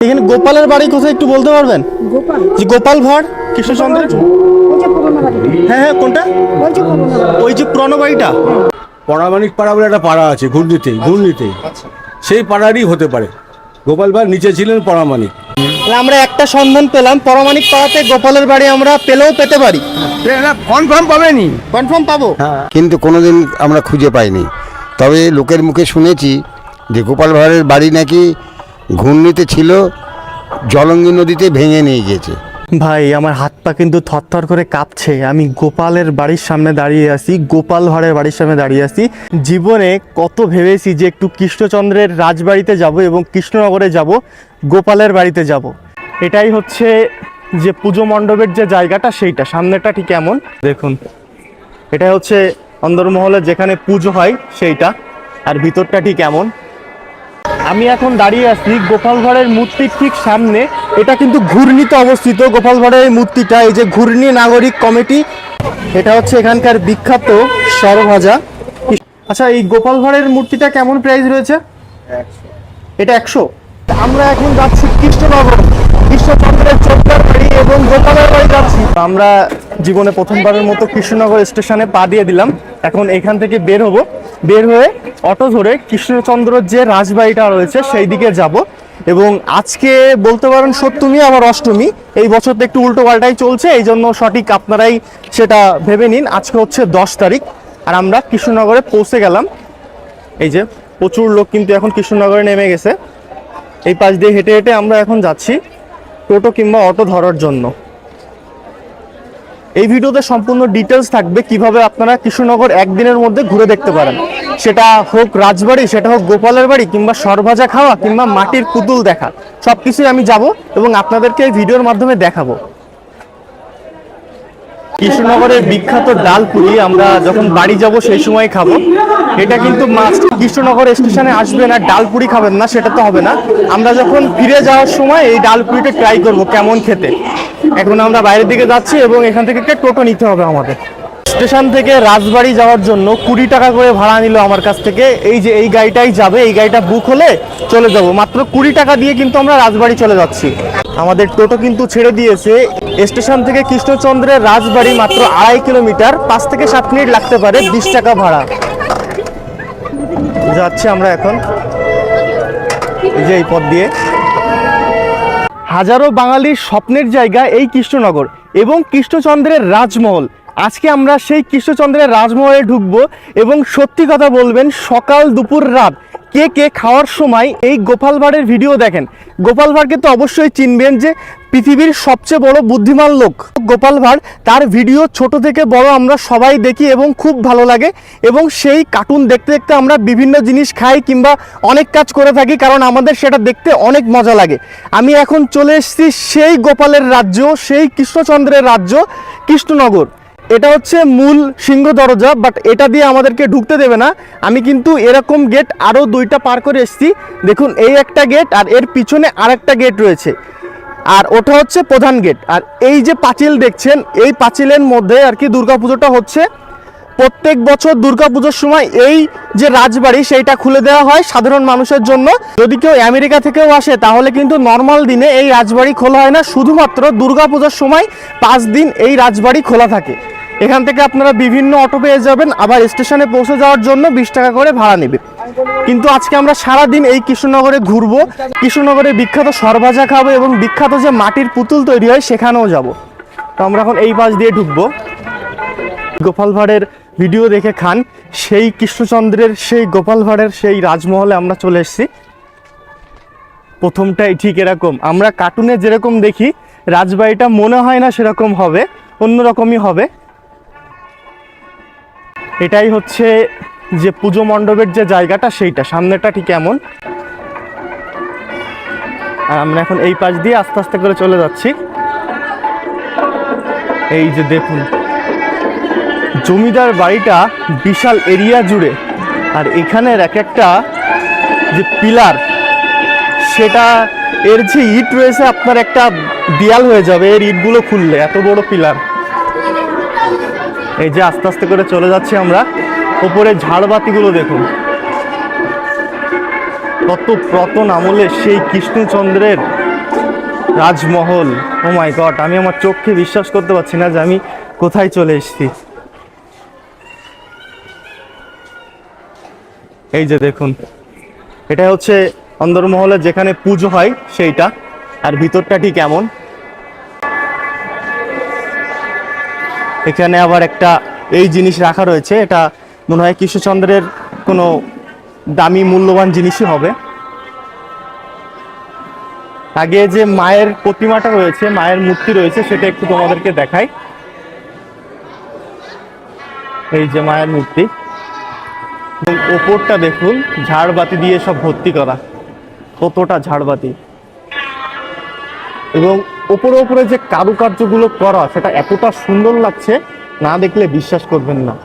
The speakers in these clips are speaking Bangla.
এখানে গোপালের বাড়ি কোথায় একটু বলতে পারবেন? গোপাল? যে গোপাল ভাড়? কৃষ্ণচন্দ্র হ্যাঁ হ্যাঁ কোনটা? ওই যে পুরোনো বাড়ি পুরনো বাড়িটা। পরামানিক পাড়া বলে একটা পাড়া আছে ঘূর্ণিতেই ঘূর্ণিতেই। সেই পাড়ারই হতে পারে। গোপাল ভাঁড় নিচে ছিলেন পরামানিক তাহলে আমরা একটা সন্ধান পেলাম পরামানিক পাড়াতে গোপালের বাড়ি আমরা পেলেও পেতে পারি। কনফার্ম পাবেনি। কনফার্ম পাবো? কিন্তু কোনোদিন আমরা খুঁজে পাইনি। তবে লোকের মুখে শুনেছি যে গোপাল ভাঁড়ের বাড়ি নাকি ঘূর্ণিতে ছিল, জলঙ্গি নদীতে ভেঙে নিয়ে গিয়েছে। ভাই, আমার হাত পা কিন্তু থরথর করে কাঁপছে। আমি গোপালের বাড়ির সামনে দাঁড়িয়ে আছি, গোপাল ভাড়ের বাড়ির সামনে দাঁড়িয়ে আছি। জীবনে কত ভেবেছি যে একটু কৃষ্ণচন্দ্রের রাজবাড়িতে যাব এবং কৃষ্ণনগরে যাব, গোপালের বাড়িতে যাব। এটাই হচ্ছে যে পুজো মণ্ডপের যে জায়গাটা, সেইটা। সামনেটা ঠিক এমন। দেখুন এটা হচ্ছে অন্দরমহলে যেখানে পুজো হয়, সেইটা। আর ভিতরটা ঠিক এমন। আমি এখন দাঁড়িয়ে আছি গোপাল ভাড়ের মূর্তির ঠিক সামনে। এটা কিন্তু ঘূর্ণিতে অবস্থিত। গোপাল ভাড়ের এই মূর্তিটা, এই যে ঘূর্ণি নাগরিক কমিটি, এটা হচ্ছে এখানকার বিখ্যাত সরভাজা। আচ্ছা এই গোপাল ভাড়ের মূর্তিটা কেমন প্রাইস রয়েছে? এটা একশো। আমরা এখন যাচ্ছি কৃষ্ণনগর। কৃষ্ণচন্দ্রের চোদ্দার বাড়ি এবং গোপালের বাড়ি যাচ্ছি। আমরা জীবনে প্রথমবারের মতো কৃষ্ণনগর স্টেশনে পা দিয়ে দিলাম। এখন এখান থেকে বের হব। বের হয়ে অটো ধরে কৃষ্ণচন্দ্র যে রাজবাড়িটা রয়েছে সেই দিকে যাব। এবং আজকে বলতে পারেন সপ্তমী, আবার অষ্টমী। এই বছর তো একটু উল্টো পাল্টাই চলছে, এই জন্য সঠিক আপনারাই সেটা ভেবে নিন। আজকে হচ্ছে দশ তারিখ, আর আমরা কৃষ্ণনগরে পৌঁছে গেলাম। এই যে প্রচুর লোক কিন্তু এখন কৃষ্ণনগরে নেমে গেছে। এই পাশ দিয়ে হেঁটে হেঁটে আমরা এখন যাচ্ছি টোটো কিংবা অটো ধরার জন্য। এই ভিডিওতে সম্পূর্ণ ডিটেলস থাকবে কীভাবে আপনারা কৃষ্ণনগর একদিনের মধ্যে ঘুরে দেখতে পারেন। সেটা হোক রাজবাড়ি, সেটা হোক গোপালের বাড়ি, কিংবা সরভাজা খাওয়া, কিংবা মাটির পুতুল দেখা সব কিছুই আমি যাব এবং আপনাদেরকে এই ভিডিওর মাধ্যমে দেখাবো। কৃষ্ণনগরের বিখ্যাত ডাল পুরি আমরা যখন বাড়ি যাব সেই সময় খাব। এটা কিন্তু মাস্ট কৃষ্ণনগর স্টেশনে আসবেন আর ডালপুরি খাবেন না, সেটা তো হবে না। আমরা যখন ফিরে যাওয়ার সময় এই ডাল পুরিটা ট্রাই করব কেমন খেতে। এখন আমরা বাইরের দিকে যাচ্ছি এবং এখান থেকে একটা টোটো নিতে হবে আমাদের। স্টেশন থেকে রাজবাড়ি যাওয়ার জন্য কুড়ি টাকা করে ভাড়া নিল আমার কাছ থেকে। এই যে এই গাড়িটাই যাবে, এই গাড়িটা বুক হলে চলে যাব। মাত্র কুড়ি টাকা দিয়ে কিন্তু আমরা রাজবাড়ি চলে যাচ্ছি। আমাদের টোটো কিন্তু ছেড়ে দিয়েছে। স্টেশন থেকে কৃষ্ণচন্দ্রের রাজবাড়ি মাত্র আড়াই কিলোমিটার, পাঁচ থেকে সাত মিনিট লাগতে পারে বিশ টাকা ভাড়া। যাচ্ছি আমরা এখন। যে এই পথ দিয়ে। হাজারো বাঙালির স্বপ্নের জায়গা এই কৃষ্ণনগর এবং কৃষ্ণচন্দ্রের রাজমহল। আজকে আমরা সেই কৃষ্ণচন্দ্রের রাজমহলে ঢুকবো এবং সত্যি কথা বলবেন, সকাল দুপুর রাত কে কে খাওয়ার সময় এই গোপাল ভাঁড়ের ভিডিও দেখেন। গোপাল ভাঁড়কে তো অবশ্যই চিনবেন যে পৃথিবীর সবচেয়ে বড় বুদ্ধিমান লোক। গোপাল ভাঁড় তার ভিডিও ছোট থেকে বড় আমরা সবাই দেখি এবং খুব ভালো লাগে এবং সেই কার্টুন দেখতে দেখতে আমরা বিভিন্ন জিনিস খাই কিংবা অনেক কাজ করে থাকি কারণ আমাদের সেটা দেখতে অনেক মজা লাগে। আমি এখন চলে এসেছি সেই গোপালের রাজ্য, সেই কৃষ্ণচন্দ্রের রাজ্য, কৃষ্ণনগর। এটা হচ্ছে মূল সিংহ দরজা বাট এটা দিয়ে আমাদেরকে ঢুকতে দেবে না। আমি কিন্তু এরকম গেট আরও দুইটা পার করে এসেছি। দেখুন, এই একটা গেট আর এর পিছনে আরেকটা গেট রয়েছে। আর ওটা হচ্ছে প্রধান গেট আর এই যে পাঁচিল দেখছেন, এই পাঁচিলের মধ্যে আর কি দুর্গাপুজোটা হচ্ছে। প্রত্যেক বছর দুর্গাপুজোর সময় এই যে রাজবাড়ি, সেইটা খুলে দেওয়া হয় সাধারণ মানুষের জন্য। যদি কেউ আমেরিকা থেকেও আসে, তাহলে কিন্তু নর্মাল দিনে এই রাজবাড়ি খোলা হয় না। শুধুমাত্র দুর্গাপুজোর সময় পাঁচ দিন এই রাজবাড়ি খোলা থাকে। এখান থেকে আপনারা বিভিন্ন অটো পেয়ে যাবেন, আবার স্টেশনে পৌঁছে যাওয়ার জন্য বিশ টাকা করে ভাড়া নেবে। কিন্তু আজকে আমরা সারা দিন এই কৃষ্ণনগরে ঘুরবো কৃষ্ণনগরে বিখ্যাত সরভাজা খাব এবং বিখ্যাত যে মাটির পুতুল তৈরি হয় সেখানেও যাব। তো আমরা এখন এই পাশ দিয়ে ঢুকবো। গোপাল ভাঁড়ের ভিডিও দেখে খান, সেই কৃষ্ণচন্দ্রের, সেই গোপাল ভাঁড়ের সেই রাজমহলে আমরা চলে এসেছি। প্রথমটাই ঠিক এরকম, আমরা কার্টুনে যেরকম দেখি, রাজবাড়িটা মনে হয় না সেরকম হবে, অন্যরকমই হবে। এটাই হচ্ছে যে পুজো মণ্ডপের যে জায়গাটা, সেইটা। সামনেটা ঠিক এমন। আর আমরা এখন এই পাশ দিয়ে আস্তে আস্তে করে চলে যাচ্ছি। এই যে দেখুন, জমিদার বাড়িটা বিশাল এরিয়া জুড়ে। আর এখানের এক একটা যে পিলার, সেটা এর যে ইট রয়েছে, আপনার একটা দেয়াল হয়ে যাবে। এর ইটগুলো খুললে, এত বড় পিলার। এই যে আস্তে আস্তে করে চলে যাচ্ছি আমরা। ওপরে ঝাড়বাতিগুলো দেখুন। কত প্রতন আমলে সেই কৃষ্ণচন্দ্রের রাজমহল। ও মাই গড আমি আমার চোখকে বিশ্বাস করতে পারছি না যে আমি কোথায় চলে এসেছি। এই যে দেখুন এটা হচ্ছে অন্দরমহলে যেখানে পুজো হয় সেইটা। আর ভিতরটা ঠিক এমন। এখানে আবার একটা এই জিনিস রাখা রয়েছে। এটা মনে হয় কৃষ্ণচন্দ্রের কোনো দামি মূল্যবান জিনিসই হবে। আগে যে মায়ের প্রতিমাটা রয়েছে, মায়ের মূর্তি রয়েছে, সেটা একটু তোমাদেরকে দেখাই। এই যে মায়ের মূর্তি। ওপরটা দেখুন, ঝাড়বাতি দিয়ে সব ভর্তি করা। কতটা ঝাড়বাতি। এবং ওপরে ওপরে যে কারুকার্যগুলো করা, সেটা এতটা সুন্দর লাগছে, না দেখলে বিশ্বাস করবেন না।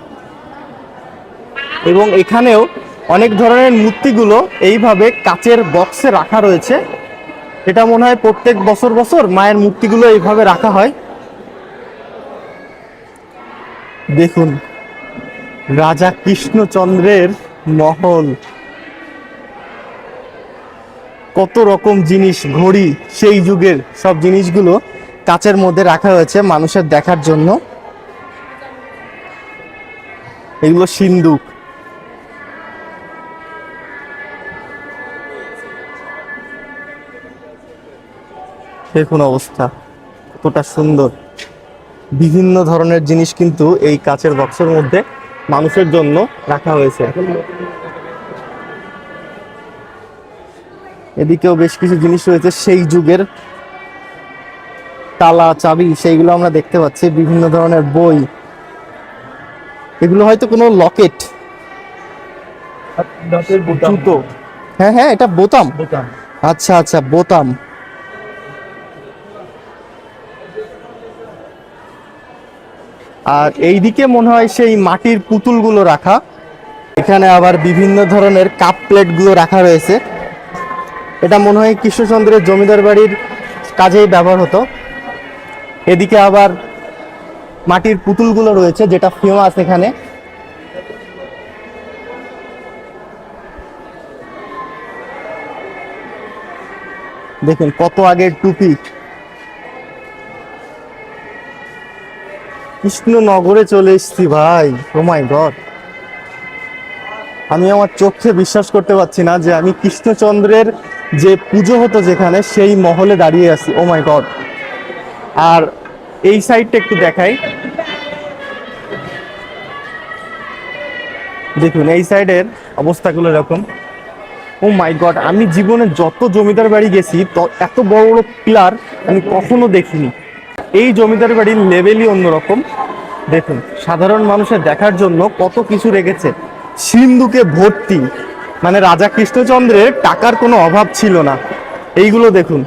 এবং এখানেও অনেক ধরনের মূর্তিগুলো এইভাবে কাচের বক্সে রাখা রয়েছে। এটা মনে হয় প্রত্যেক বছর বছর মায়ের মূর্তিগুলো এইভাবে রাখা হয়। দেখুন, রাজা কৃষ্ণচন্দ্রের মহল। কত রকম জিনিস ঘড়ি সেই যুগের সব জিনিসগুলো কাচের মধ্যে রাখা হয়েছে মানুষের দেখার জন্য। এগুলো সিন্দুক। দেখুন অবস্থা, কতটা সুন্দর। বিভিন্ন ধরনের জিনিস কিন্তু এই কাচের বক্সের মধ্যে মানুষের জন্য রাখা হয়েছে। এদিকেও বেশ কিছু জিনিস রয়েছে। সেই যুগের তালা চাবি সেইগুলো আমরা দেখতে পাচ্ছি। বিভিন্ন ধরনের বই। এগুলো হয়তো কোনো লকেট। জুতো। হ্যাঁ হ্যাঁ এটা বোতাম। আচ্ছা আচ্ছা বোতাম। আর এইদিকে মনে হয় সেই মাটির পুতুলগুলো রাখা। এখানে আবার বিভিন্ন ধরনের কাপ প্লেটগুলো রাখা রয়েছে। এটা মনে হয় কৃষ্ণচন্দ্রের জমিদার বাড়ির কাজেই ব্যবহার হতো। এদিকে আবার মাটির পুতুলগুলো রয়েছে, যেটা ফেমাস এখানে। দেখুন, কত আগের টুপি। কৃষ্ণনগরে চলে এসছি ভাই। ও মাই গড আমি আমার চোখে বিশ্বাস করতে পারছি না যে আমি কৃষ্ণচন্দ্রের যে পুজো হতো যেখানে, সেই মহলে দাঁড়িয়ে আছি। ও মাই গড আর এই সাইডটা একটু দেখাই। দেখুন, এই সাইডের অবস্থাগুলো এরকম। ও মাই গড আমি জীবনে যত জমিদার বাড়ি গেছি এত বড় বড় পিলার আমি কখনো দেখিনি। এই জমিদার বাড়ির লেভেলই অন্যরকম। দেখুন, সাধারণ মানুষের দেখার জন্য কত কিছু রেখেছে। সিন্ধুকে ভর্তি। মানে রাজা কৃষ্ণচন্দ্রের টাকার কোনো অভাব ছিল না। এইগুলো দেখুন।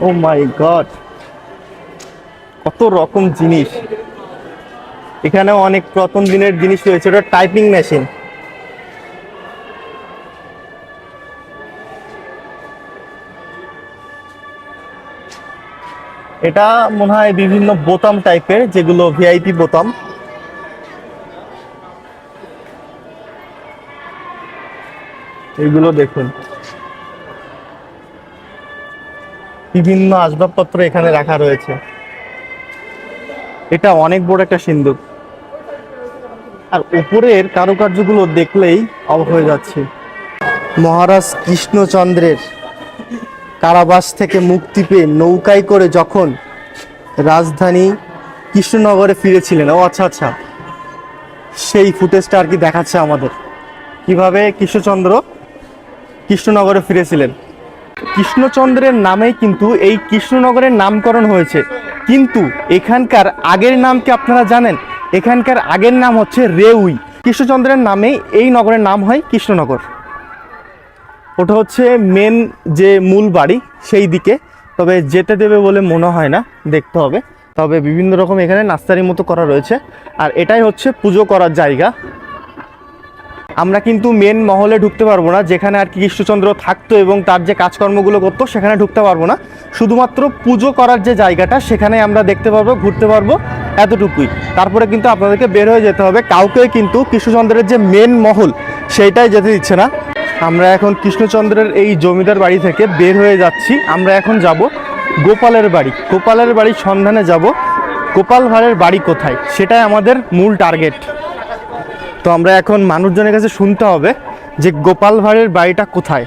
Oh my God. কত রকম জিনিস। এখানেও অনেক প্রথম দিনের জিনিস রয়েছে। ওটা টাইপিং মেশিন। এটা মনে হয় বিভিন্ন বোতাম টাইপের, যেগুলো ভিআইপি বোতাম। এইগুলো দেখুন। বিভিন্ন আসবাবপত্র এখানে রাখা রয়েছে। এটা অনেক বড় একটা সিন্ধুক আর উপরের কারুকার্যগুলো দেখলেই অবাক হয়ে যাচ্ছে। মহারাজ কৃষ্ণচন্দ্রের কারাবাস থেকে মুক্তি পেয়ে নৌকায় করে যখন রাজধানী কৃষ্ণনগরে ফিরেছিলেন, ও আচ্ছা আচ্ছা সেই ফুটেজটা আর কি দেখাচ্ছে আমাদের। কীভাবে কৃষ্ণচন্দ্র কৃষ্ণনগরে ফিরেছিলেন। কৃষ্ণচন্দ্রের নামেই কিন্তু এই কৃষ্ণনগরের নামকরণ হয়েছে। কিন্তু এখানকার আগের নাম কি আপনারা জানেন? এখানকার আগের নাম হচ্ছে রেউই। কৃষ্ণচন্দ্রের নামেই এই নগরের নাম হয় কৃষ্ণনগর। ওটা হচ্ছে মেন যে মূল বাড়ি সেই দিকে। তবে যেতে দেবে বলে মনে হয় না, দেখতে হবে। তবে বিভিন্ন রকম এখানে নাস্তারির মতো করা রয়েছে। আর এটাই হচ্ছে পুজো করার জায়গা। আমরা কিন্তু মেন মহলে ঢুকতে পারব না, যেখানে আর কি কৃষ্ণচন্দ্র থাকতো এবং তার যে কাজকর্মগুলো করতো, সেখানে ঢুকতে পারব না। শুধুমাত্র পুজো করার যে জায়গাটা, সেখানে আমরা দেখতে পারব, ঘুরতে পারব এতটুকুই। তারপরে কিন্তু আপনাদেরকে বের হয়ে যেতে হবে। কাউকে কিন্তু কৃষ্ণচন্দ্রের যে মেন মহল, সেইটাই যেতে দিচ্ছে না। আমরা এখন কৃষ্ণচন্দ্রের এই জমিদার বাড়ি থেকে বের হয়ে যাচ্ছি। আমরা এখন যাব গোপালের বাড়ি। গোপালের বাড়ির সন্ধানে যাব। গোপাল ভাঁড়ের বাড়ি কোথায়? সেটাই আমাদের মূল টার্গেট তো আমরা এখন মানুষজনের কাছে শুনতে হবে যে গোপাল ভাঁড়ের বাড়িটা কোথায়।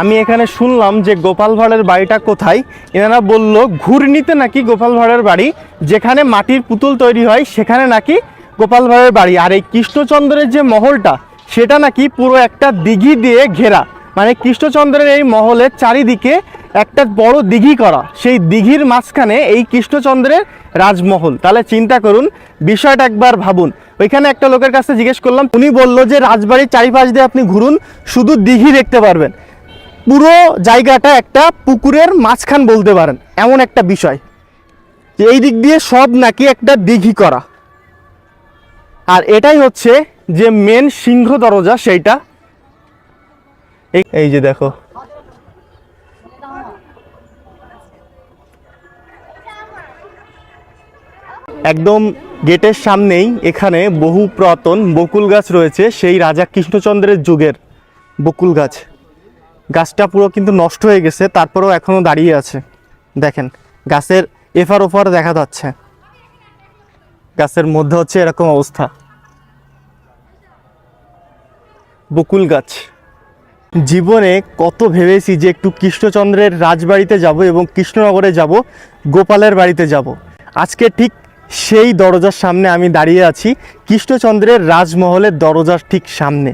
আমি এখানে শুনলাম যে গোপাল ভাঁড়ের বাড়িটা কোথায়। এনারা বলল, ঘূর্ণিতে নাকি গোপাল ভাঁড়ের বাড়ি? যেখানে মাটির পুতুল তৈরি হয়, সেখানে নাকি গোপাল ভাঁড়ের বাড়ি। আর এই কৃষ্ণচন্দ্রের যে মহলটা, সেটা নাকি পুরো একটা দিঘি দিয়ে ঘেরা। মানে কৃষ্ণচন্দ্রের এই মহলের চারিদিকে একটা বড় দিঘি করা। সেই দিঘির মাঝখানে এই কৃষ্ণচন্দ্রের রাজমহল। তাহলে চিন্তা করুন, বিষয়টা একবার ভাবুন। ওইখানে একটা লোকের কাছে জিজ্ঞেস করলাম, উনি বলল যে রাজবাড়ির চারিপাশ দিয়ে আপনি ঘুরুন, শুধু দিঘি দেখতে পারবেন। পুরো জায়গাটা একটা পুকুরের মাঝখান বলতে পারেন, এমন একটা বিষয়। যে এই দিক দিয়ে সব নাকি একটা দিঘি করা। আর এটাই হচ্ছে যে মেন সিংহ দরজা সেইটা। এই- যে দেখো একদম গেটের সামনেই এখানে বহু পুরাতন বকুল গাছ রয়েছে, সেই রাজা কৃষ্ণচন্দ্রের যুগের বকুল গাছ। গাছটা পুরো কিন্তু নষ্ট হয়ে গেছে, তারপরেও এখনও দাঁড়িয়ে আছে। দেখেন, গাছের এফার ওফার দেখা যাচ্ছে। গাছের মধ্যে হচ্ছে এরকম অবস্থা। বকুল গাছ। জীবনে কত ভেবেছি যে একটু কৃষ্ণচন্দ্রের রাজবাড়িতে যাব এবং কৃষ্ণনগরে যাব, গোপালের বাড়িতে যাব। আজকে ঠিক সেই দরজার সামনে আমি দাঁড়িয়ে আছি, কৃষ্ণচন্দ্রের রাজমহলের দরজার ঠিক সামনে।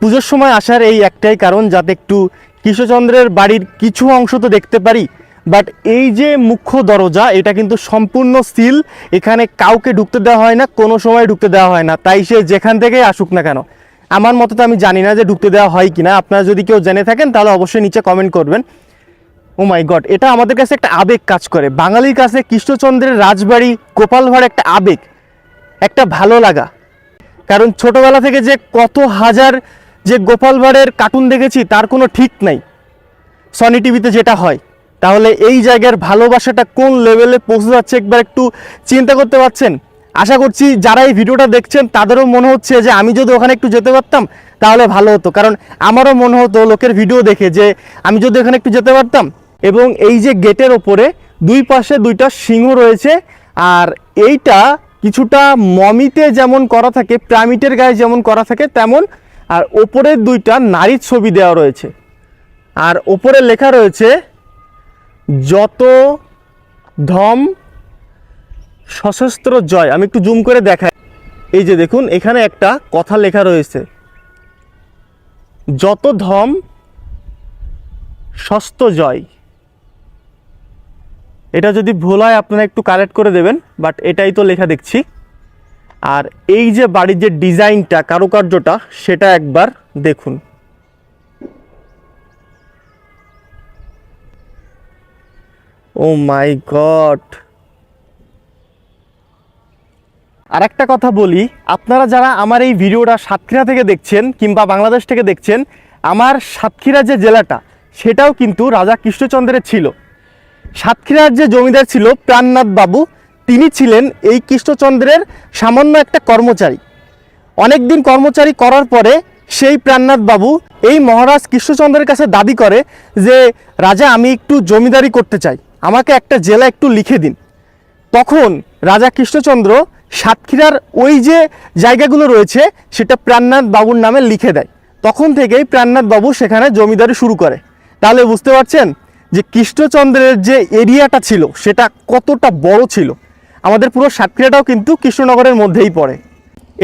পুজোর সময় আসার এই একটাই কারণ যাতে একটু কৃষ্ণচন্দ্রের বাড়ির কিছু অংশ তো দেখতে পারি, বাট এই যে মুখ্য দরজা, এটা কিন্তু সম্পূর্ণ সিল, এখানে কাউকে ঢুকতে দেওয়া হয় না, কোনো সময় ঢুকতে দেওয়া হয় না, তাই সে যেখান থেকেই আসুক না কেন। আমার মতো তো আমি জানি না যে ঢুকতে দেওয়া হয় কিনা, আপনারা যদি কেউ জেনে থাকেন তাহলে অবশ্যই নিচে কমেন্ট করবেন। ও মাই গড এটা আমাদের কাছে একটা আবেগ কাজ করে। বাঙালির কাছে কৃষ্ণচন্দ্রের রাজবাড়ি, গোপাল ভাঁড় একটা আবেগ, একটা ভালো লাগা। কারণ ছোটবেলা থেকে যে কত হাজার যে গোপাল ভাঁড়ের কার্টুন দেখেছি, তার কোনো ঠিক নাই। সনি টিভিতে যেটা হয়, তাহলে এই জায়গার ভালোবাসাটা কোন লেভেলে পৌঁছে যাচ্ছে একবার একটু চিন্তা করতে পারছেন? আশা করছি যারা এই ভিডিওটা দেখছেন, তাদেরও মনে হচ্ছে যে আমি যদি ওখানে একটু যেতে পারতাম, তাহলে ভালো হতো। কারণ আমারও মনে হতো লোকের ভিডিও দেখে যে আমি যদি ওখানে একটু যেতে পারতাম এবং এই যে গেটের ওপরে দুই পাশে দুইটা সিংহ রয়েছে, আর এইটা কিছুটা মমিতে যেমন করা থাকে, প্রামিটের গায়ে যেমন করা থাকে তেমন, আর ওপরে দুইটা নারীর ছবি দেওয়া রয়েছে। আর ওপরে লেখা রয়েছে, যত ধম সশস্ত্র জয়। আমি একটু জুম করে দেখাই। এই যে দেখুন, এখানে একটা কথা লেখা রয়েছে, যত ধম সস্ত জয়। এটা যদি ভুল হয়, আপনারা একটু কারেক্ট করে দেবেন বাট এটাই তো লেখা দেখছি। আর এই যে বাড়ির যে ডিজাইনটা, কারুকার্যটা, সেটা একবার দেখুন। Oh my god! আর একটা কথা বলি, আপনারা যারা আমার এই ভিডিওটা সাতক্ষীরা থেকে দেখছেন, কিংবা বাংলাদেশ থেকে দেখছেন, আমার সাতক্ষীরা যে জেলাটা, সেটাও কিন্তু রাজা কৃষ্ণচন্দ্রের ছিল। সাতক্ষীরার যে জমিদার ছিল প্রাণনাথ বাবু, তিনি ছিলেন এই কৃষ্ণচন্দ্রের সামান্য একটা কর্মচারী। অনেক দিন কর্মচারী করার পরে সেই প্রাণনাথ বাবু এই মহারাজ কৃষ্ণচন্দ্রের কাছে দাবি করে যে, রাজা, আমি একটু জমিদারি করতে চাই। আমাকে একটা জেলা একটু লিখে দিন। তখন রাজা কৃষ্ণচন্দ্র সাতক্ষীরার ওই যে জায়গাগুলো রয়েছে, সেটা প্রাণনাথ বাবুর নামে লিখে দেয়। তখন থেকেই প্রাণনাথ বাবু সেখানে জমিদারি শুরু করে। তাহলে বুঝতে পারছেন যে কৃষ্ণচন্দ্রের যে এরিয়াটা ছিল, সেটা কতটা বড় ছিল? আমাদের পুরো সাতক্ষীরাটাও কিন্তু কৃষ্ণনগরের মধ্যেই পড়ে।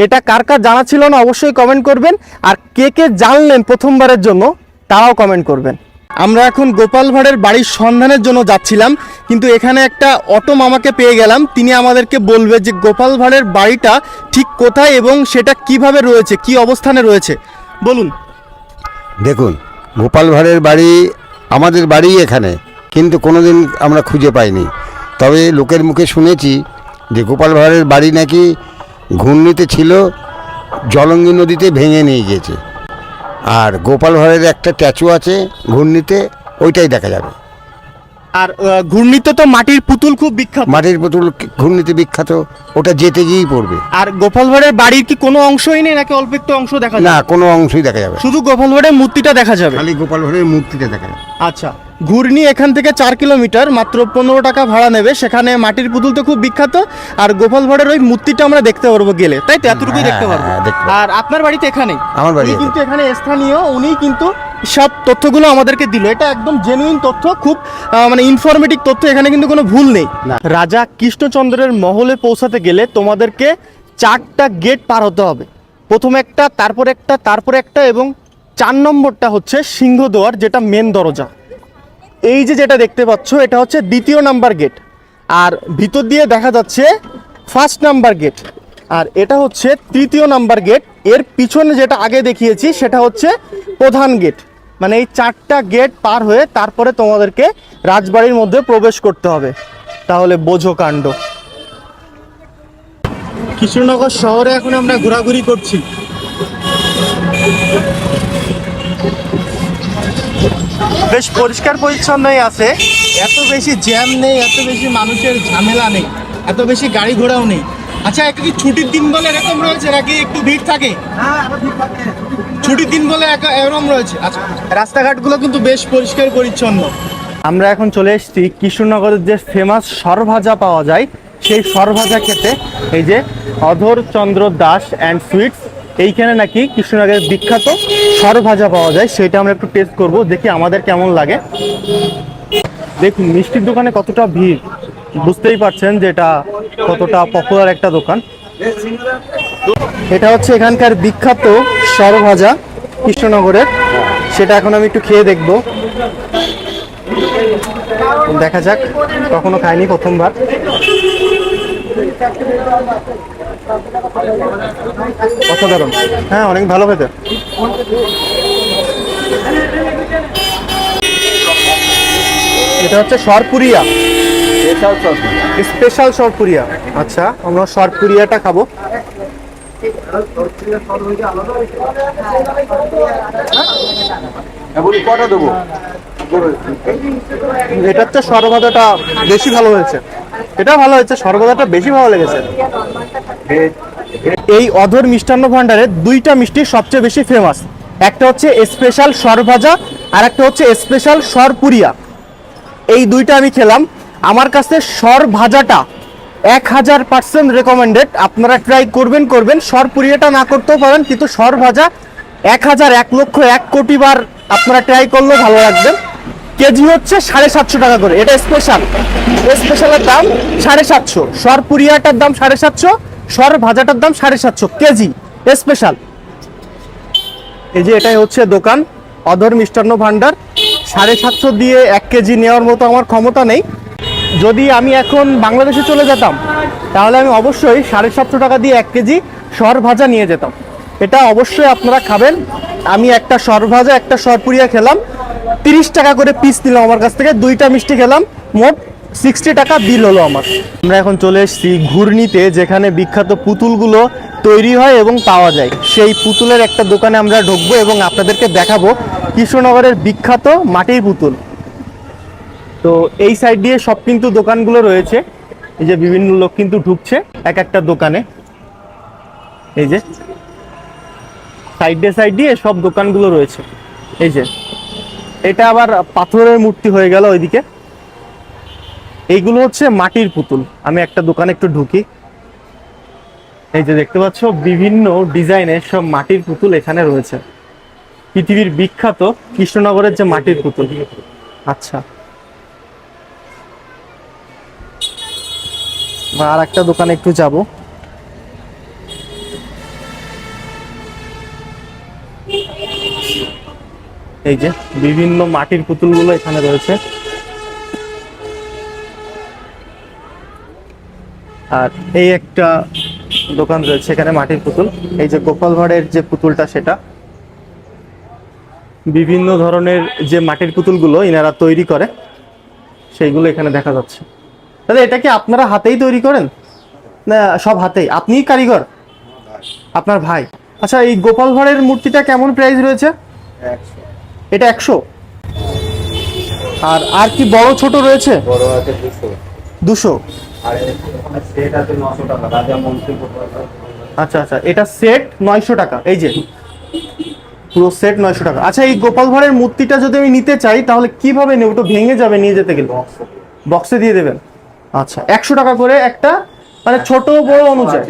এটা কার কার জানা ছিল না, অবশ্যই কমেন্ট করবেন। আর কে কে জানলেন প্রথমবারের জন্য, তারাও কমেন্ট করবেন। আমরা এখন গোপাল ভাঁড়ের বাড়ির সন্ধানের জন্য যাচ্ছিলাম, কিন্তু এখানে একটা অটো মামাকে পেয়ে গেলাম। তিনি আমাদেরকে বলবে যে, গোপাল ভাঁড়ের বাড়িটা ঠিক কোথায় এবং সেটা কীভাবে রয়েছে, কি অবস্থানে রয়েছে? বলুন। দেখুন, গোপাল ভাঁড়ের বাড়ি আমাদের বাড়ি এখানে, কিন্তু কোনো দিন আমরা খুঁজে পাইনি। তবে লোকের মুখে শুনেছি যে গোপাল ভাঁড়ের বাড়ি নাকি ঘূর্ণিতে ছিল, জলঙ্গি নদীতে ভেঙে নিয়ে গিয়েছে। আর গোপাল ভাঁড়ের একটা ট্যাচু আছে ঘূর্ণিতে, ওইটাই দেখা যাবে। আর ঘূর্ণিতে তো মাটির পুতুল খুব বিখ্যাত। মাটির পুতুল ঘূর্ণিতে বিখ্যাত ওটা যেতে গিয়েই পড়বে। আর গোপাল ভাড়ের বাড়ির কি কোনো অংশই নেই নাকি অল্প একটু অংশ দেখা না কোনো অংশই দেখা যাবে শুধু গোপাল ভাড়ের মূর্তিটা দেখা যাবে? খালি গোপাল ভাঁড়ের মূর্তিটা দেখা যাবে। আচ্ছা ঘূর্ণি এখান থেকে চার কিলোমিটার মাত্র পনেরো টাকা ভাড়া নেবে। সেখানে মাটির পুতুল তো খুব বিখ্যাত আর গোপাল ভাড়ের ওই মূর্তিটা আমরা দেখতে পারব গেলে। তাই তো? এতটুকুই হ্যাঁ, দেখতে পারব। হ্যাঁ, দেখতে আর আপনার বাড়িতে এখানে? আমার বাড়ি। কিন্তু এখানে স্থানীয় উনি কিন্তু সব তথ্যগুলো আমাদেরকে দিল। এটা একদম জেনুইন তথ্য খুব মানে ইনফরমেটিভ তথ্য এখানে কিন্তু কোনো ভুল নেই। না। রাজা কৃষ্ণচন্দ্রের মহলে পৌঁছাতে গেলে তোমাদেরকে চারটা গেট পার হতে হবে। প্রথম একটা তারপর একটা তারপর একটা এবং চার নম্বরটা হচ্ছে সিংহদুয়ার যেটা মেন দরজা। এই যে যেটা দেখতে পাচ্ছ এটা হচ্ছে দ্বিতীয় নাম্বার গেট আর ভিতর দিয়ে দেখা যাচ্ছে ফার্স্ট নাম্বার গেট আর এটা হচ্ছে তৃতীয় নাম্বার গেটের পিছনে যেটা আগে দেখিয়েছি সেটা হচ্ছে প্রধান গেট মানে এই চারটা গেট পার হয়ে তারপরে তোমাদেরকে রাজবাড়ির মধ্যে প্রবেশ করতে হবে। তাহলে বোঝো কাণ্ড। কৃষ্ণনগর শহরে এখন আমরা ঘোরাঘুরি করছি। বেশ পরিষ্কার পরিচ্ছন্নই আছে। এত বেশি জ্যাম নেই এত বেশি মানুষের ঝামেলা নেই এত বেশি গাড়ি ঘোড়াও নেই। আচ্ছা একটু কি ছুটির দিন বলে এরকম রয়েছে নাকি একটু ভিড় থাকে? ছুটির দিন। বলে এক- এরকম রয়েছে। আচ্ছা রাস্তাঘাটগুলো কিন্তু বেশ পরিষ্কার পরিচ্ছন্ন। আমরা এখন চলে এসেছি কৃষ্ণনগরের যে ফেমাস সরভাজা পাওয়া যায় সেই সরভাজা খেতে। এই যে অধর চন্দ্র দাস অ্যান্ড সুইটস এইখানে নাকি কৃষ্ণনগরের বিখ্যাত সরভাজা পাওয়া যায় সেটা আমরা একটু টেস্ট করব দেখি আমাদের কেমন লাগে। দেখুন মিষ্টির দোকানে কতটা ভিড়। বুঝতেই পারছেন যে এটা কতটা পপুলার একটা দোকান। এটা হচ্ছে এখানকার বিখ্যাত সরভাজা কৃষ্ণনগরের। সেটা এখন আমি একটু খেয়ে দেখব। দেখা যাক, কখনো খাইনি প্রথমবার। অসাধারণ। হ্যাঁ অনেক ভালো খেতে। এটা হচ্ছে সরপুরিয়া। স্পেশাল সরপুরিয়া আচ্ছা আমরা সরপুরিয়াটা খাব। কটা দেবো? এটা হচ্ছে সরভাজাটা বেশি ভালো হয়েছে। এটা ভালো হয়েছে বেশি ভালো লেগেছে। এই অধর মিষ্টান্ন ভান্ডারে দুইটা মিষ্টি সবচেয়ে বেশি ফেমাস একটা হচ্ছে স্পেশাল সরভাজা আর একটা হচ্ছে স্পেশাল সরপুরিয়া এই দুইটা আমি খেলাম। আমার কাছে সর ভাজাটা এক হাজার পার্সেন্ট রেকমেন্ডেড আপনারা ট্রাই করবেন করবেন। সর পুরিয়াটা না করতেও পারেন, কিন্তু সর ভাজা এক হাজার এক লক্ষ এক কোটি বার আপনারা ট্রাই করলেও ভালো লাগবে। কেজি হচ্ছে সাড়ে সাতশো টাকা করে। এটা স্পেশাল স্পেশালের দাম সাড়ে সাতশো। সর পুরিয়াটার দাম সাড়ে সাতশো, সর ভাজাটার দাম সাড়ে সাতশো কেজি। স্পেশাল এই যে এটাই হচ্ছে দোকান। অধর মিষ্টান্ন ভান্ডার সাড়ে সাতশো দিয়ে এক কেজি নেওয়ার মতো আমার ক্ষমতা নেই। যদি আমি এখন বাংলাদেশে চলে যেতাম, তাহলে আমি অবশ্যই সাড়ে সাতশো টাকা দিয়ে এক কেজি সর ভাজা নিয়ে যেতাম। এটা অবশ্যই আপনারা খাবেন। আমি একটা সর ভাজা, একটা সরপুরিয়া খেলাম। তিরিশ টাকা করে পিস নিলাম আমার কাছ থেকে। দুইটা মিষ্টি খেলাম। মোট সিক্সটি টাকা বিল হলো আমার। আমরা এখন চলে এসেছি ঘূর্ণিতে, যেখানে বিখ্যাত পুতুলগুলো তৈরি হয় এবং পাওয়া যায়। সেই পুতুলের একটা দোকানে আমরা ঢুকবো এবং আপনাদেরকে দেখাবো কৃষ্ণনগরের বিখ্যাত মাটির পুতুল। তো এই সাইড দিয়ে সব কিন্তু দোকানগুলো রয়েছে। এই যে বিভিন্ন লোক কিন্তু ঢুকছে এক একটা দোকানে। এই যে সাইড সাইড দিয়ে সব দোকানগুলো রয়েছে। এই যে এটা আবার পাথরের মূর্তি হয়ে গেল ওইদিকে। এইগুলো হচ্ছে মাটির পুতুল। আমি একটা দোকানে একটু ঢুকি। এই যে দেখতে পাচ্ছ, বিভিন্ন ডিজাইনের সব মাটির পুতুল এখানে রয়েছে। পৃথিবীর বিখ্যাত কৃষ্ণনগরের যে মাটির পুতুল। আচ্ছা। আর একটা দোকানে একটু যাব। এই যে বিভিন্ন মাটির পুতুলগুলো এখানে রয়েছে। আর এই একটা দোকান রয়েছে এখানে মাটির পুতুল। এই যে গোপাল ভাঁড়ের যে পুতুলটা সেটা। বিভিন্ন ধরনের যে মাটির পুতুলগুলো ইনারা তৈরি করে, সেইগুলো এখানে দেখা যাচ্ছে। তাহলে এটা কি আপনারা হাতেই তৈরি করেন? না সব হাতেই। আপনিই কারিগর? আপনার ভাই। আচ্ছা এই গোপাল ভাঁড়ের মূর্তিটা কেমন প্রাইস রয়েছে? এটা একশো? আর আর কি বড় ছোট রয়েছে? দুশো। আচ্ছা আচ্ছা এটা সেট নয়শো টাকা। এই যে পুরো সেট নয়শো টাকা। আচ্ছা এই গোপাল ভাঁড়ের মূর্তিটা যদি আমি নিতে চাই তাহলে কীভাবে নেব? ভেঙে যাবে নিয়ে যেতে গেলে। বক্সে দিয়ে দেবেন? আচ্ছা একশো টাকা করে একটা মানে ছোট বড় অনুযায়ী।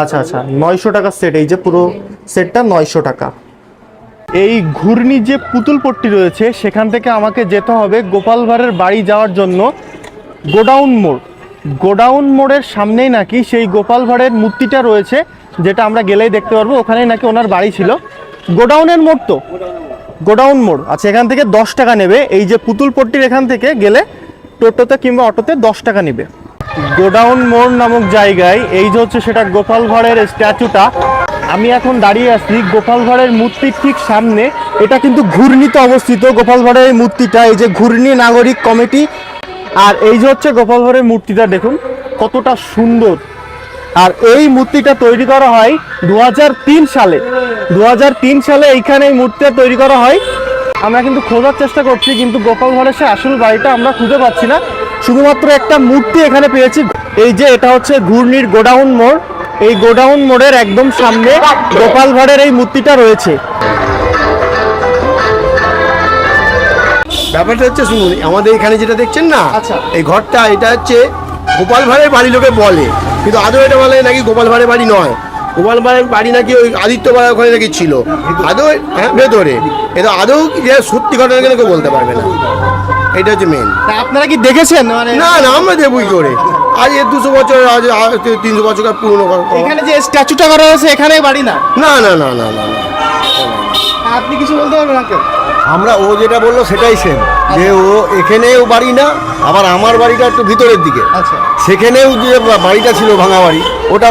আচ্ছা আচ্ছা নয়শো টাকা সেট এই যে পুরো সেটটা নয়শো টাকা। এই ঘূর্ণি যে পুতুল পট্টি রয়েছে সেখান থেকে আমাকে যেতে হবে গোপাল ভাঁড়ের বাড়ি যাওয়ার জন্য গোডাউন মোড়। গোডাউন মোড়ের সামনেই নাকি সেই গোপাল ভাঁড়ের মূর্তিটা রয়েছে যেটা আমরা গেলেই দেখতে পারব। ওখানেই নাকি ওনার বাড়ি ছিল। গোডাউনের মোড় তো? গোডাউন মোড়। আচ্ছা এখান থেকে দশ টাকা নেবে। এই যে পুতুল পট্টির এখান থেকে গেলে টোটোতে কিংবা অটোতে দশ টাকা নেবে। গোডাউন মোড় নামক জায়গায় এই যে হচ্ছে সেটা গোপাল স্ট্যাচুটা, আমি এখন দাঁড়িয়ে আছি গোপাল ভাঁড়ের মূর্তির ঠিক সামনে। এটা কিন্তু ঘূর্ণিতে অবস্থিত গোপাল ভাঁড়ের এই মূর্তিটা, এই যে ঘূর্ণি নাগরিক কমিটি। আর এই যে হচ্ছে গোপাল ভাঁড়ের মূর্তিটা, দেখুন কতটা সুন্দর। আর এই মূর্তিটা তৈরি করা হয় দু হাজার তিন সালে। দু হাজার তিন সালে এইখানে এই মূর্তিটা তৈরি করা হয়। আমরা কিন্তু খোঁজার চেষ্টা করছি কিন্তু গোপাল ভাঁড়ের সে আসল বাড়িটা আমরা খুঁজে পাচ্ছি না। শুধুমাত্র একটা মূর্তি এখানে পেয়েছি। এই যে এটা হচ্ছে ঘূর্ণির গোডাউন মোড়। এই গোডাউন মোড়ের একদম সামনে গোপাল ভাঁড়ের এই মূর্তিটা রয়েছে। ব্যাপারটা হচ্ছে শুনুন আমাদের এখানে যেটা দেখছেন না আচ্ছা। এই ঘরটা এটা হচ্ছে গোপাল ভাঁড়ের বাড়ি লোকে বলে। কিন্তু আদৌ এটা বলে নাকি গোপাল ভাঁড়ের বাড়ি নয়? গোপাল ভাঁড়ের বাড়ি নাকি ওই আদিত্য পাড়ার ওখানে নাকি ছিল। আদৌ হ্যাঁ ভেতরে। এটা আদৌ যে সত্যি ঘটনা কিন্তু কেউ বলতে পারবে না। এটা হচ্ছে মেন আপনারা কি দেখেছেন? মানে না না আমরা দেবো কি করে আজ এর দুশো বছর আজ আজ তিনশো বছর পুরনো এখানে যে স্ট্যাচুটা করা হয়েছে এখানে বাড়ি না? না না না না না না। আপনি কিছু বলতে পারবেন আমরা ও যেটা বলল সেটাই সেম যে ও এখানেও বাড়ি না আবার আমার বাড়িটা একটু ভিতরের দিকে। আচ্ছা। সেখানেও যে বাড়িটা ছিল ভাঙা বাড়ি ওটা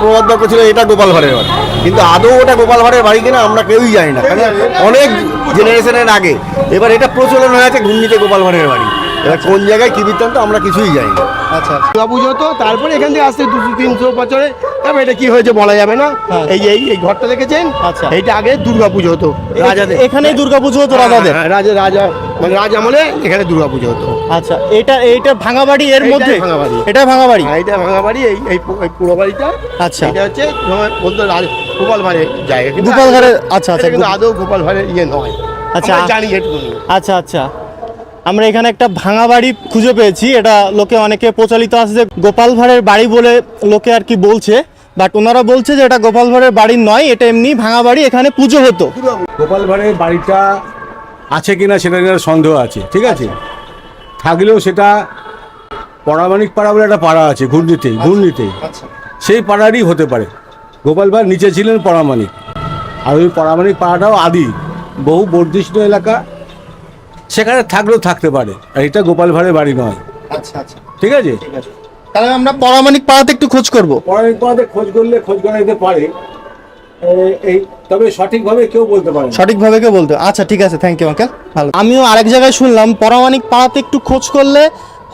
প্রবাদ বাক্য ছিল এটা গোপাল ভাঁড়ের বাড়ি। কিন্তু আদৌ ওটা গোপাল ভাঁড়ের বাড়ি কিনা আমরা কেউই জানি না কারণ অনেক জেনারেশনের আগে। এবার এটা প্রচলন হয়ে আছে ঘূর্ণিতে গোপাল ভাঁড়ের বাড়ি। এবার কোন জায়গায় কী বৃত্তান্ত আমরা কিছুই জানি না। আচ্ছা দুর্গা পুজো তো তারপরে এখান থেকে আসতে দুশো তিনশো বছরে। তারপরে এটা কি হয়েছে বলা যাবে না? হ্যাঁ। এই এই এই ঘরটা দেখেছেন? আচ্ছা। এইটা আগে দুর্গা পুজো হতো। রাজাদের। এখানেই দুর্গাপুজো হতো রাজাদের। হ্যাঁ, রাজা রাজা মানে রাজা আমলে এখানে দুর্গা পুজো হতো। আচ্ছা এটা এইটা ভাঙা বাড়ি এর মধ্যে? ভাঙা বাড়ি। এটা ভাঙা বাড়ি? এইটা ভাঙা বাড়ি এই এই পুরো বাড়িটা। আচ্ছা। এটা হচ্ছে বলতো গোপাল ভাঁড়ের জায়গা। গোপাল ভাঁড়ের- আচ্ছা, আচ্ছা, কিন্তু আদৌ গোপাল ভাঁড়ের ইয়ে নয়। আচ্ছা। জানি আচ্ছা আচ্ছা। আমরা এখানে একটা ভাঙা বাড়ি খুঁজে পেয়েছি। এটা লোকে অনেকে প্রচলিত আছে যে গোপাল ভাঁড়ের বাড়ি বলে লোকে আর কি বলছে। বাট ওনারা বলছে যে এটা গোপাল ভাঁড়ের বাড়ি নয় এটা এমনি ভাঙা বাড়ি এখানে পুজো হতো। গোপাল ভাঁড়ের বাড়িটা আছে কিনা সেটা নিয়ে সন্দেহ আছে ঠিক আছে? থাকলেও সেটা পরামানিক পাড়া বলে একটা পাড়া আছে ঘূর্ণিতেই ঘূর্ণিতেই সেই পাড়ারই হতে পারে। গোপাল ভাঁড় নিচে ছিলেন পরামানিক আর ওই পরামানিক পাড়াটাও আদি বহু বর্ধিষ্ণু এলাকা সেখানে থাকলেও থাকতে পারে। আর এটা গোপাল ভাঁড়ের বাড়ি নয়। আচ্ছা আচ্ছা। ঠিক আছে? তাহলে আমরা পরামানিক পাড়াতে একটু খোঁজ করব। পরামানিক পাড়াতে খোঁজ করলে খোঁজ করা যেতে পারে। এই তবে সঠিকভাবে কেউ বলতে পারে সঠিকভাবে কেউ বলতে আচ্ছা ঠিক আছে থ্যাংক ইউ আঙ্কেল ভালো। আমিও আরেক জায়গায় শুনলাম পরামানিক পাড়াতে একটু খোঁজ করলে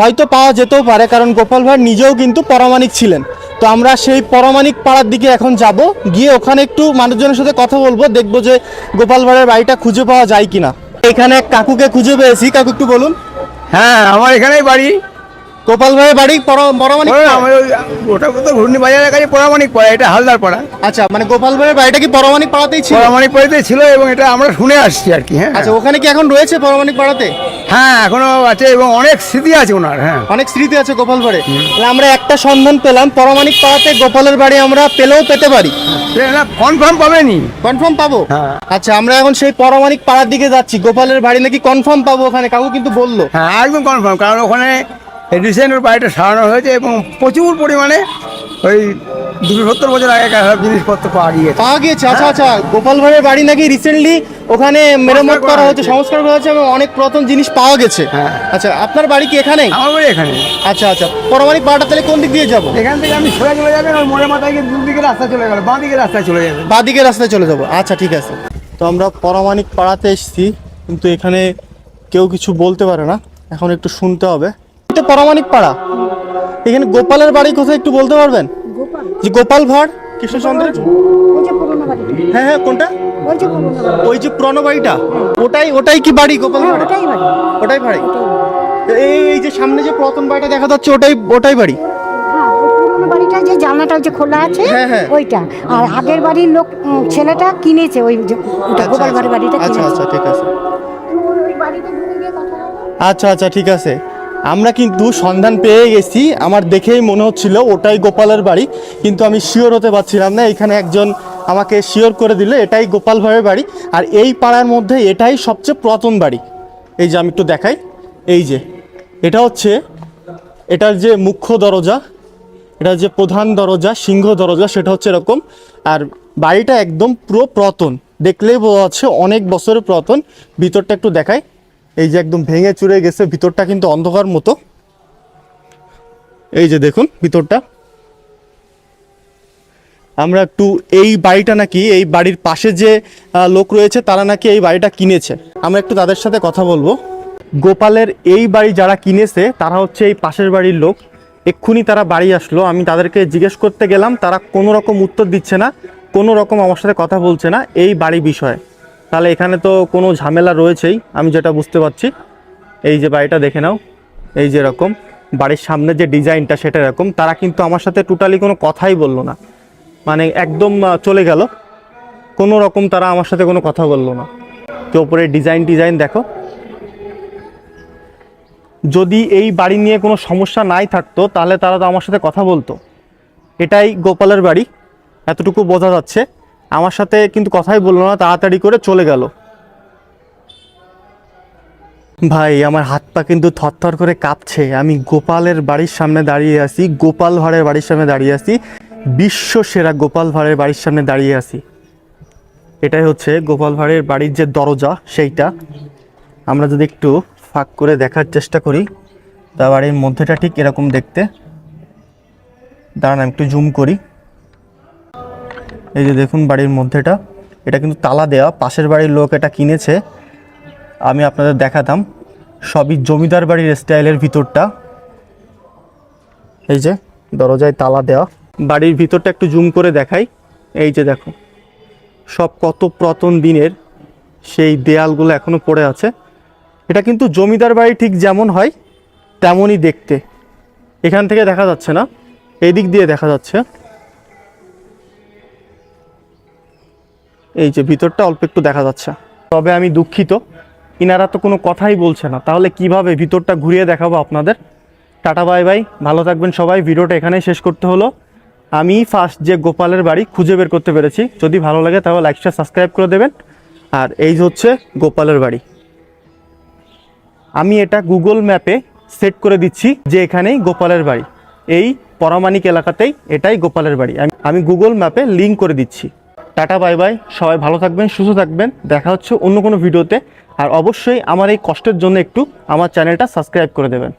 হয়তো পাওয়া যেতেও পারে কারণ গোপাল ভাঁড় নিজেও কিন্তু পরামানিক ছিলেন। তো আমরা সেই পরামানিক পাড়ার দিকে এখন যাব। গিয়ে ওখানে একটু মানুষজনের সাথে কথা বলব দেখব যে গোপাল ভাঁড়ের বাড়িটা খুঁজে পাওয়া যায় কিনা। এখানে কাকুকে খুঁজে পেয়েছি। কাকু একটু বলুন। হ্যাঁ আমার এখানেই বাড়ি। গোপাল ভাঁড়ের বাড়ি পরামানিক ওটা তো ঘূর্ণি বাজারের কাছে পরামানিক পাড়া এটা হালদার পাড়া। আচ্ছা মানে গোপাল ভাঁড়ের বাড়িটা কি পরামানিক পাড়াতেই ছিল? পরামানিক পাড়াতে ছিল এবং এটা আমরা শুনে আসছি আর কি হ্যাঁ। আচ্ছা ওখানে কি এখন রয়েছে পরামানিক পাড়াতে? হ্যাঁ এখনও আছে এবং অনেক স্মৃতি আছে ওনার হ্যাঁ। অনেক স্মৃতি আছে গোপাল ভাড়ে তাহলে আমরা একটা সন্ধান পেলাম পরমাণিক পাড়াতে গোপালের বাড়ি আমরা পেলেও পেতে পারি। কনফার্ম পাবেনি। কনফার্ম পাবো? হ্যাঁ। আচ্ছা আমরা এখন সেই পরমাণিক পাড়ার দিকে যাচ্ছি। গোপালের বাড়ি নাকি কনফার্ম পাবো ওখানে? কাকু কিন্তু বলল। হ্যাঁ একদম কনফার্ম কারণ ওখানে রিসেন্ট ওর বাড়িটা সারানো হয়েছে এবং প্রচুর পরিমাণে ওই দুশো সত্তর বছর আগেকার সব জিনিসপত্র পাওয়া গিয়েছে। পাওয়া গিয়েছে আচ্ছা আচ্ছা। গোপাল ভাড়ের বাড়ি নাকি রিসেন্টলি ওখানে মেরামত করা হয়েছে সংস্কার করা হয়েছে এবং অনেক পুরাতন জিনিস পাওয়া গেছে। হ্যাঁ। আচ্ছা আপনার বাড়ি কি এখানেই আমার বাড়ি এখানে। আচ্ছা আচ্ছা। পরমাণিক পাড়াটা তাহলে কোন দিক দিয়ে যাব? এখান থেকে আপনি সোজা চলে যাবেন ওই মোড়ের মাথায় গিয়ে দুদিকে রাস্তা চলে গেল বাঁ দিকে রাস্তায় চলে যাবেন। বাদিকে রাস্তায় চলে যাব। আচ্ছা ঠিক আছে। তো আমরা পরমাণিক পাড়াতে এসেছি কিন্তু এখানে কেউ কিছু বলতে পারে না। এখন একটু শুনতে হবে। এটা পরমাণিক পাড়া। এখানে গোপালের বাড়ি কোথায় একটু বলতে পারবেন? গোপাল। যে গোপাল ভাড়? কৃষ্ণচন্দ্র ওই যে পুরোনো বাড়িটা। হ্যাঁ হ্যাঁ কোনটা? ওই যে পুরোনো বাড়িটা। ওটাই ওটাই কি বাড়ি গোপাল হ্যাঁ, ওটাই বাড়ি। এই এই যে সামনে যে পুরাতন বাড়িটা দেখা যাচ্ছে ওটাই ওটাই বাড়ি? হ্যাঁ বাড়িটা যে জানলাটা যে খোলা আছে হ্যাঁ, হ্যাঁ। ওইটা। আর আগের বাড়ির লোক ছেলেটা কিনেছে ওই যে গোপাল ভাড়ের বাড়িটা আচ্ছা আচ্ছা ঠিক আছে। আচ্ছা আচ্ছা ঠিক আছে। আমরা কিন্তু সন্ধান পেয়ে গেছি। আমার দেখেই মনে হচ্ছিল ওটাই গোপালের বাড়ি, কিন্তু আমি শিওর হতে পারছিলাম না। এখানে একজন আমাকে শিওর করে দিল, এটাই গোপাল ভাইয়ের বাড়ি। আর এই পাড়ার মধ্যে এটাই সবচেয়ে পুরাতন বাড়ি। এই যে আমি একটু দেখাই। এই যে, এটা হচ্ছে, এটার যে মুখ্য দরজা এটা যে প্রধান দরজা, সিংহ দরজা, সেটা হচ্ছে এরকম। আর বাড়িটা একদম পুরো পুরাতন। দেখলেই বোঝা যাচ্ছে অনেক বছরের পুরাতন। ভিতরটা একটু দেখাই। এই যে একদম ভেঙে চুরে গেছে, ভিতরটা কিন্তু অন্ধকার মতো। এই যে দেখুন, ভিতরটা। আমরা একটু এই বাড়িটা নাকি, এই বাড়ির পাশে যে লোক রয়েছে, তারা নাকি এই বাড়িটা কিনেছে। আমরা একটু তাদের সাথে কথা বলব। গোপালের এই বাড়ি যারা কিনেছে, তারা হচ্ছে এই পাশের বাড়ির লোক। এক্ষুনি তারা বাড়ি আসলো। আমি তাদেরকে জিজ্ঞেস করতে গেলাম, তারা কোনো রকম উত্তর দিচ্ছে না, কোনো রকম আমার সাথে কথা বলছে না এই বাড়ি বিষয়ে। তাহলে এখানে তো কোনো ঝামেলা রয়েছেই, আমি যেটা বুঝতে পারছি। এই যে বাড়িটা দেখে নাও, এই যে এরকম, বাড়ির সামনে যে ডিজাইনটা সেটা এরকম, তারা কিন্তু আমার সাথে টোটালি কোনো কথাই বলল না। মানে একদম চলে গেল। কোনো রকম তারা আমার সাথে কোনো কথা বলল না। তো ওপরে ডিজাইন ডিজাইন দেখো। যদি এই বাড়ি নিয়ে কোনো সমস্যা নাই থাকতো, তাহলে তারা তো আমার সাথে কথা বলতো। এটাই গোপালের বাড়ি, এতটুকু বোঝা যাচ্ছে। আমার সাথে কিন্তু কথাই বলল না, তাড়াতাড়ি করে চলে গেল। ভাই, আমার হাত পা কিন্তু থরথর করে কাঁপছে। আমি গোপালের বাড়ির সামনে দাঁড়িয়ে আছি, গোপাল ভাঁড়ের বাড়ির সামনে দাঁড়িয়ে আছি বিশ্ব সেরা গোপাল ভাঁড়ের বাড়ির সামনে দাঁড়িয়ে আছি। এটাই হচ্ছে গোপাল ভাঁড়ের বাড়ির যে দরজা, সেইটা। আমরা যদি একটু ফাঁক করে দেখার চেষ্টা করি, তা বাড়ির মধ্যেটা ঠিক এরকম দেখতে। দাঁড়ান, আমি একটু জুম করি। এই যে দেখুন বাড়ির মধ্যেটা এটা। কিন্তু তালা দেওয়া পাশের বাড়ির লোক এটা কিনেছে। আমি আপনাদের দেখাতাম। সবই জমিদার বাড়ির স্টাইলের ভিতরটা। এই যে দরজায় তালা দেওয়া বাড়ির ভিতরটা একটু জুম করে দেখাই। এই যে দেখো, সব কত পুরাতন দিনের সেই দেয়ালগুলো এখনও পড়ে আছে। এটা কিন্তু জমিদার বাড়ি ঠিক যেমন হয়, তেমনই দেখতে। এখান থেকে দেখা যাচ্ছে না এই দিক দিয়ে দেখা যাচ্ছে। এই যে ভিতরটা অল্প একটু দেখা যাচ্ছে। তবে আমি দুঃখিত। ইনারা তো কোনো কথাই বলছে না। তাহলে কীভাবে ভিতরটা ঘুরিয়ে দেখাবো আপনাদের? Tata, bye bye. ভালো থাকবেন সবাই। ভিডিওটা এখানেই শেষ করতে হলো। আমি ফার্স্ট যে গোপালের বাড়ি খুঁজে বের করতে পেরেছি। যদি ভালো লাগে তাহলে লাইকটা সাবস্ক্রাইব করে দেবেন। আর এই হচ্ছে গোপালের বাড়ি। আমি এটা গুগল ম্যাপে সেট করে দিচ্ছি যে এখানেই গোপালের বাড়ি। এই পরামানিক এলাকাতেই এটাই গোপালের বাড়ি। আমি গুগল ম্যাপে লিঙ্ক করে দিচ্ছি। Tata, bye bye. সবাই ভালো থাকবেন, সুস্থ থাকবেন। দেখা হচ্ছে অন্য কোনো ভিডিওতে। আর অবশ্যই আমার এই কষ্টের জন্য একটু আমার চ্যানেলটা সাবস্ক্রাইব করে দেবেন।